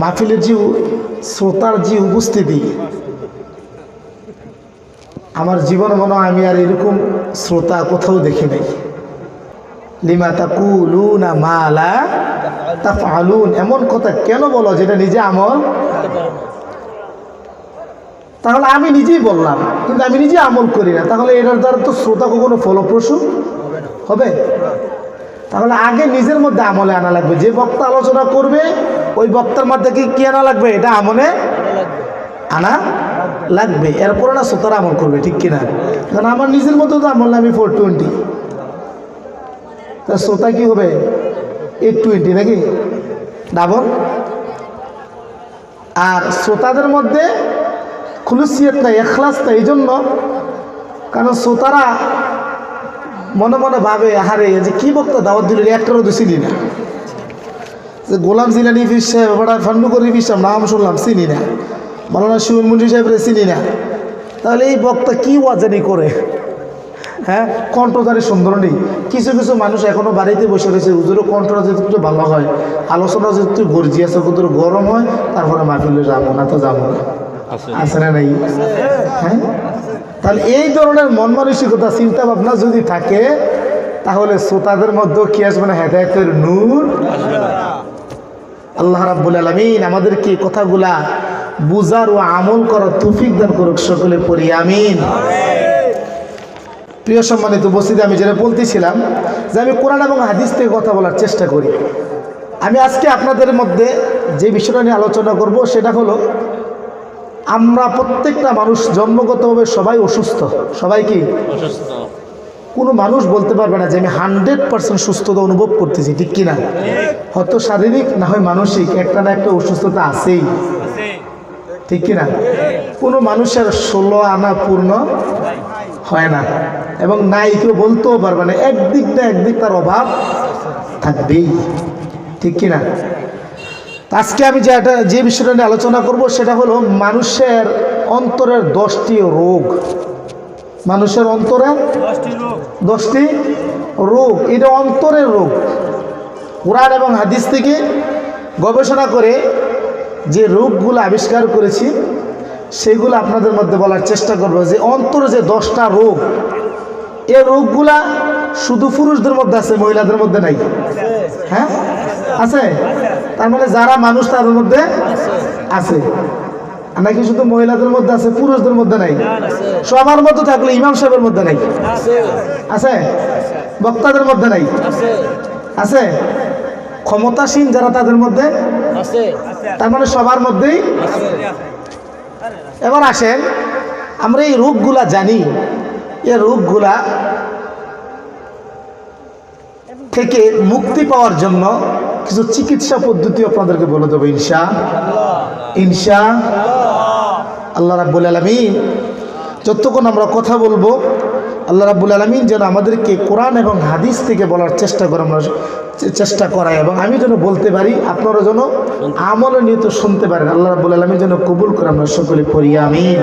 মাহফিলের যে শ্রোতার যে উপস্থিতি, আমার জীবন মনে আমি আর এরকম শ্রোতা কোথাও দেখি নাই। লিমা তাকুলুনা মালা তা ফালুন এমন কথা কেন বলো যেটা নিজে আমল? তাহলে আমি নিজেই বললাম, কিন্তু আমি নিজে আমল করি না। তাহলে এটার দ্বারা তো শ্রোতা কখনো ফলপ্রসূ হবে? তাহলে আগে নিজের মধ্যে আমলে আনা লাগবে। যে বক্তা আলোচনা করবে, ওই বক্তার মধ্যে কি কি আনা লাগবে? এটা আমলে আনা লাগবে। এরপরে না শ্রোতারা আমল করবে, ঠিক কিনা কারণ আমার নিজের মতো তো আমল আমি ফোর টোয়েন্টি তা শ্রোতা কি হবে? এইট টোয়েন্টি নাকি? ডাবল? আর শ্রোতাদের মধ্যে খুলুসিয়ত নাই, এখলাস নাই এই জন্য কারণ শ্রোতারা মনে মনে ভাবে আহারে যে কি বক্তা দাওয়াত দিল একটারও তো চিনি না। যে গোলাম জিলানি ফিস সাহেব বড়া ফান্ডুকরি ফিস সাহেব নাম শুনলাম চিনি না। মালানা শিবন মুন্সি সাহেবের চিনি না। তাহলে এই বক্তা কি ওয়াজানি করে? হ্যাঁ কণ্ঠধারী সুন্দর নেই। কিছু কিছু মানুষ এখনও বাড়িতে বসে রয়েছে হুজুরও কণ্ঠটা যদি একটু ভালো হয় আলোচনা যদি একটু গর্জি আছে কত গরম হয় তারপরে মাহফিলে যাব না তো যাব না। আছে। না নাই? হ্যাঁ? তাহলে এই ধরনের মন মানসিকতা চিন্তা ভাবনা যদি থাকে, তাহলে শ্রোতাদের মধ্যে কি আসবে না? হেদায়তের নূর আল্লাহ রাব্বুল আলমিন আমাদেরকে কথাগুলা বুজার ও আমল করার তৌফিক দান করুক সকলে পড়ি, আমিন। প্রিয় সম্মানিত উপস্থিতি, আমি যেটা বলতেছিলাম যে আমি কোরআন এবং হাদিস থেকে কথা বলার চেষ্টা করি। আমি আজকে আপনাদের মধ্যে যে বিষয়টা নিয়ে আলোচনা করব, সেটা হলো আমরা প্রত্যেকটা মানুষ জন্মগতভাবে সবাই অসুস্থ। সবাই কি? অসুস্থ। কোনো মানুষ বলতে পারবে না যে আমি হান্ড্রেড পার্সেন্ট সুস্থতা অনুভব করতেছি ঠিক কিনা? হয়তো শারীরিক না হয় মানসিক একটা না একটা অসুস্থতা আছেই। ঠিক কিনা? কোনো মানুষের ষোলো আনা পূর্ণ হয় না। এবং নাই কেউ বলতেও পারবে না একদিক না একদিক তার অভাব থাকবেই। ঠিক কিনা? আজকে আমি যেটা যে বিষয়টা নিয়ে আলোচনা করব সেটা হলো মানুষের অন্তরের দশটি রোগ। মানুষের অন্তরে দশটি রোগ। এটা অন্তরের রোগ। কোরআন এবং হাদিস থেকে গবেষণা করে যে রোগগুলো আবিষ্কার করেছি সেগুলো আপনাদের মধ্যে বলার চেষ্টা করব যে অন্তরে যে দশটা রোগ এ রোগগুলা শুধু পুরুষদের মধ্যে আছে মহিলাদের মধ্যে নাই? হ্যাঁ? আছে? তার মানে যারা মানুষ তাদের মধ্যে আছে। নাকি শুধু মহিলাদের মধ্যে আছে, পুরুষদের মধ্যে নাই? সবার মধ্যে থাকলে ইমাম সাহেবের মধ্যে নাই? আছে? বক্তাদের মধ্যে নাই? আছে? ক্ষমতাসীন যারা তাদের মধ্যে? তার মানে সবার মধ্যেই? এবার আসেন, আমরা এই রোগগুলা জানি। এই রোগগুলা থেকে মুক্তি পাওয়ার জন্য কিছু চিকিৎসা পদ্ধতি আপনাদেরকে বলে দেবো, ইনশা। ইনশা। আল্লাহ রাব্বুল আলমিন, যতক্ষণ আমরা কথা বলব, আল্লাহ রাব্বুল আলমিন যেন আমাদেরকে কোরআন এবং হাদিস থেকে বলার চেষ্টা করে আমরা, চেষ্টা করাই এবং আমি যেন বলতে পারি, আপনারা যেন আমলে নিয়ে তো শুনতে পারেন। আল্লাহ রাব্বুল আলমিন যেন কবুল করে আমরা সকলে পড়ি, আমিন।